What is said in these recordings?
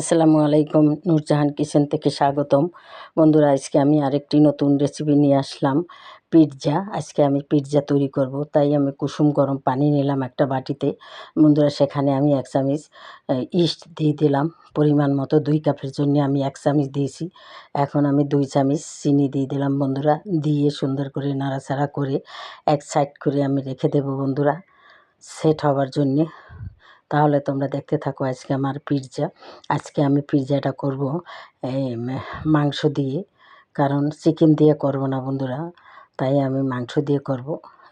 আসসালামু আলাইকুম, নূরজাহান কিচেন থেকে স্বাগতম। বন্ধুরা, আজকে আমি আরেকটি নতুন রেসিপি নিয়ে আসলাম পিৎজা আজকে আমি পিৎজা তৈরি করব, তাই আমি কুসুম গরম পানি নিলাম একটা বাটিতে। বন্ধুরা, সেখানে আমি এক চামচ ইস্ট দিয়ে দিলাম। পরিমাণ মতো দুই কাপের জন্য আমি এক চামচ দিয়েছি। এখন আমি দুই চামিচ চিনি দিয়ে দিলাম বন্ধুরা, দিয়ে সুন্দর করে নাড়াচাড়া করে এক সাইড করে আমি রেখে দেবো বন্ধুরা। সেট হওয়ার জন্যে তাহলে তোমরা দেখতে থাকো আজকে আমার পিৎজা। আজকে আমি পিৎজাটা করব, এই মাংস দিয়ে, কারণ চিকেন দিয়ে করব না বন্ধুরা। তাই আমি মাংস দিয়ে করব।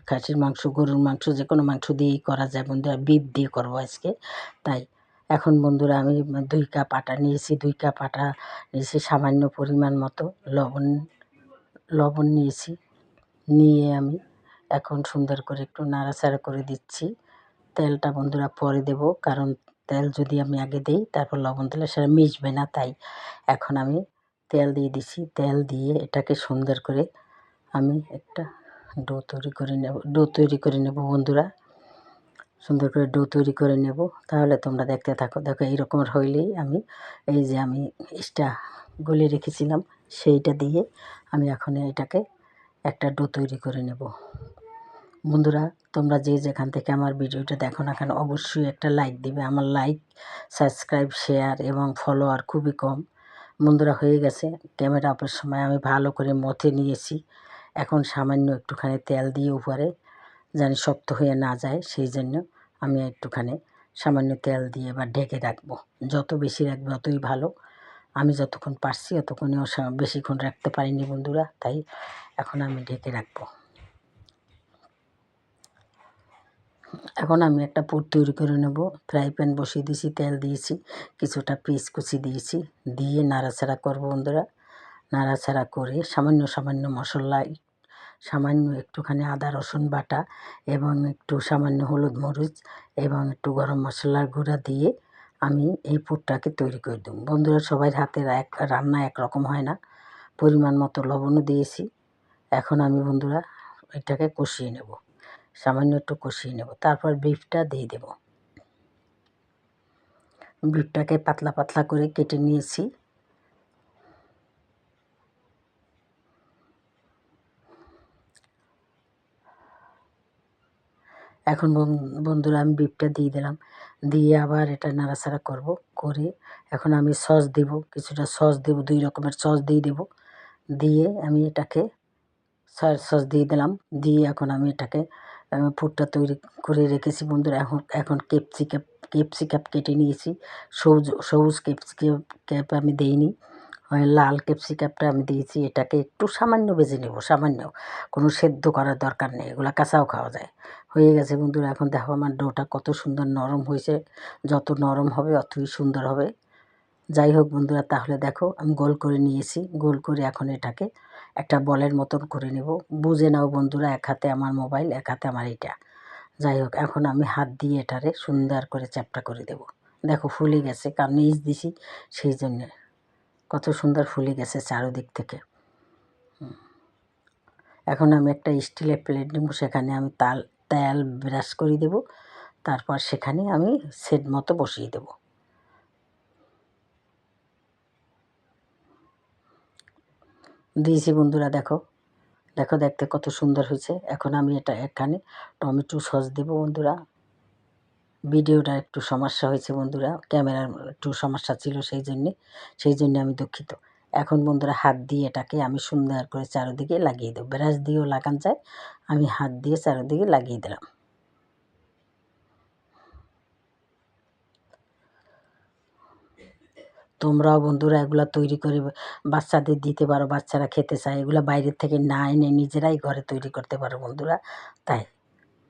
খাসির মাংস, গরুর মাংস যে কোনো মাংস দিয়েই করা যায় বন্ধুরা, বিফ দিয়ে করব আজকে। তাই এখন বন্ধুরা আমি দুই কাপ আটা নিয়েছি, দুই কাপ আটা নিয়েছি সামান্য পরিমাণ মতো লবণ লবণ নিয়েছি। নিয়ে আমি এখন সুন্দর করে একটু নাড়াচাড়া করে দিচ্ছি। তেলটা বন্ধুরা পরে দেব, কারণ তেল যদি আমি আগে দিই, তারপর লবণ দিলে সেটা মিশবে না, তাই এখন আমি তেল দিয়ে দিছি। তেল দিয়ে এটাকে সুন্দর করে আমি একটা ডো তৈরি করে নেব, ডো তৈরি করে নেব বন্ধুরা। সুন্দর করে ডো তৈরি করে নেব, তাহলে তোমরা দেখতে থাকো। দেখো এইরকম হইলেই আমি এই যে আমি ইস্টা গলে রেখেছিলাম, সেইটা দিয়ে আমি এখন এটাকে একটা ডো তৈরি করে নেব। বন্ধুরা, তোমরা যে যেখান থেকে আমার ভিডিওটা দেখো না কেন, অবশ্যই একটা লাইক দিবে। আমার লাইক সাবস্ক্রাইব শেয়ার এবং ফলোয়ার খুবই কম। বন্ধুরা, হয়ে গেছে। ক্যামেরা আপের সময় আমি ভালো করে মথে নিয়েছি। এখন সামান্য একটুখানি তেল দিয়ে উপরে জানি শক্ত হয়ে না যায়, সেই জন্য আমি একটুখানি সামান্য তেল দিয়ে এবার ঢেকে রাখব। যত বেশি রাখবে অতই ভালো। আমি যতক্ষণ পারছি অতক্ষণেও বেশিক্ষণ রাখতে পারিনি বন্ধুরা, তাই এখন আমি ঢেকে রাখব। এখন আমি একটা পুর তৈরি করে নেব। ফ্রাই প্যান বসিয়ে দিয়েছি, তেল দিয়েছি, কিছুটা পিস কুচি দিয়েছি, দিয়ে নাড়াচাড়া করব বন্ধুরা। নাড়াচাড়া করে সামান্য সামান্য মশলা, সামান্য একটুখানি আদা, রসুন বাটা এবং একটু সামান্য হলুদ মরিচ এবং একটু গরম মশলার গুঁড়া দিয়ে আমি এই পুরটাকে তৈরি করে দেবো। বন্ধুরা সবাই হাতের এক রান্না একরকম হয় না। পরিমাণ মতো লবণও দিয়েছি। এখন আমি বন্ধুরা এটাকে কষিয়ে নেব। সামান্য একটু কষিয়ে নেব, তারপর বিফটা দিয়ে দেব। বিফটাকে পাতলা পাতলা করে কেটে নিয়েছি। এখন বন্ধুরা আমি বিফটা দিয়ে দিলাম, দিয়ে আবার এটা নাড়াচাড়া করব, করে এখন আমি সস দেব, কিছুটা সস দেব, দুই রকমের সস দিয়ে দেব। দিয়ে আমি এটাকে সয়ার সস দিয়ে দিলাম, দিয়ে এখন আমি এটাকে পুরটা তৈরি করে রেখেছি, বন্ধুরা। এখন এখন ক্যাপসিকাপ ক্যাপসিকাপ কেটে নিয়েছি। সবুজ সবুজ ক্যাপসিকাপ ক্যাপ আমি দিইনি। লাল ক্যাপসিকাপটা আমি দিয়েছি। এটাকে একটু সামান্য বেজে নেব, সামান্য। কোনো সেদ্ধ করার দরকার নেই, এগুলো কাঁচাও খাওয়া যায়। হয়ে গেছে, বন্ধুরা। এখন দেখো আমার ডোটা কত সুন্দর নরম হয়েছে। যত নরম হবে, অতই সুন্দর হবে। যাই হোক বন্ধুরা, তাহলে দেখো আমি গোল করে নিয়েছি, গোল করে এখন এটাকে একটা বলের মতন করে নেব। বুঝে নাও বন্ধুরা, এক হাতে আমার মোবাইল, এক হাতে আমার এটা যাই হোক, এখন আমি হাত দিয়ে এটারে সুন্দর করে চ্যাপটা করে দেব। দেখো ফুলে গেছে, কারণ ইজ দিছি সেই জন্যে। কত সুন্দর ফুলে গেছে চারোদিক থেকে। এখন আমি একটা স্টিলের প্লেট নেব, সেখানে আমি তাল, তেল ব্রাশ করে দেব। তারপর সেখানে আমি সেট মতো বসিয়ে দেবো। দিয়েছি বন্ধুরা, দেখো। দেখো, দেখতে কত সুন্দর হয়েছে। এখন আমি এটা এখানে টমেটো সস দেব বন্ধুরা। ভিডিওটা একটু সমস্যা হয়েছে বন্ধুরা, ক্যামেরার একটু সমস্যা ছিল সেই জন্যে সেই জন্যে আমি দুঃখিত। এখন বন্ধুরা হাত দিয়ে এটাকে আমি সুন্দর করে চারোদিকে লাগিয়ে দেবো। ব্রাশ দিয়েও লাগান যায়, আমি হাত দিয়ে চারোদিকে লাগিয়ে দিলাম। তোমরাও বন্ধুরা এগুলো তৈরি করে বাচ্চাদের দিতে পারো, বাচ্চারা খেতে চায়। এগুলো বাইরের থেকে না এনে নিজেরাই ঘরে তৈরি করতে পারো বন্ধুরা। তাই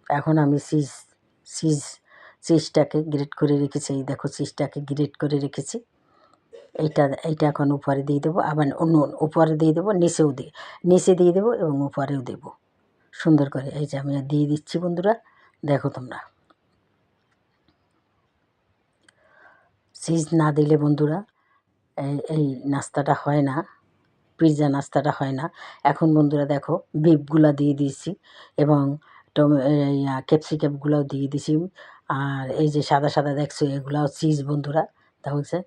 এখন আমি চিজ চিজ চিজটাকে গ্রেট করে রেখেছি। এই দেখো চিজটাকে গ্রেট করে রেখেছি। এইটা এইটা এখন উপরে দিয়ে দেবো। আবার অন্য উপরে দিয়ে দেবো, নিচেও দিয়ে, নিচে দিয়ে দেবো এবং উপরেও দেবো। সুন্দর করে এই যে আমি দিয়ে দিচ্ছি বন্ধুরা, দেখো তোমরা। চিজ না দিলে বন্ধুরা এই নাস্তাটা হয় না, পিৎজা নাস্তাটা হয় না। এখন বন্ধুরা দেখো, বিফগুলো দিয়ে দিয়েছি এবং টমে ক্যাপসিকামগুলোও দিয়ে দিছি আর এই যে সাদা সাদা দেখছ, এগুলাও চিজ বন্ধুরা তা হচ্ছে।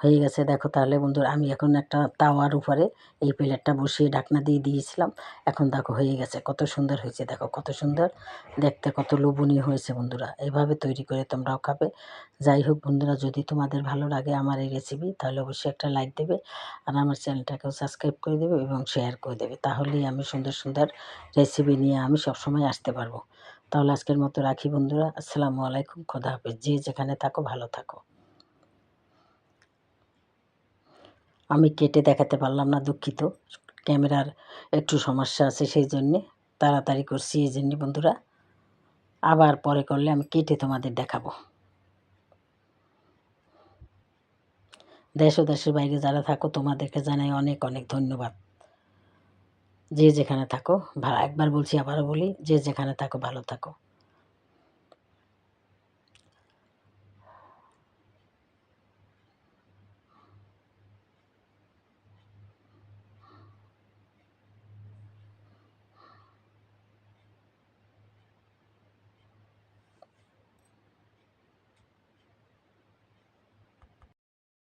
হয়ে গেছে। দেখো তাহলে বন্ধুরা, আমি এখন একটা তাওয়ার উপরে এই প্লেটটা বসিয়ে ঢাকনা দিয়ে দিয়েছিলাম। এখন দেখো হয়ে গেছে, কত সুন্দর হয়েছে। দেখো কত সুন্দর, দেখতে কত লোভনীয় হয়েছে বন্ধুরা। এভাবে তৈরি করে তোমরাও খাবে। যাই হোক বন্ধুরা, যদি তোমাদের ভালো লাগে আমার এই রেসিপি তাহলে অবশ্যই একটা লাইক দেবে আর আমার চ্যানেলটাকেও সাবস্ক্রাইব করে দেবে এবং শেয়ার করে দেবে। তাহলেই আমি সুন্দর সুন্দর রেসিপি নিয়ে আমি সবসময় আসতে পারব। তাহলে আজকের মতো রাখি বন্ধুরা। আসসালামু আলাইকুম। খোদা হাফেজ। যে যেখানে থাকো, ভালো থাকো। আমি কেটে দেখাতে পারলাম না দুঃখিত। ক্যামেরার একটু সমস্যা আছে সেই জন্যে তাড়াতাড়ি করছি এই জন্যে বন্ধুরা। আবার পরে করলে আমি কেটে তোমাদের দেখাবো। দেশ ও দেশের বাইরে যারা থাকো, তোমাদেরকে জানাই অনেক অনেক ধন্যবাদ। যে যেখানে থাকো একবার বলছি, আবারও বলি, যে যেখানে থাকো, ভালো থাকো।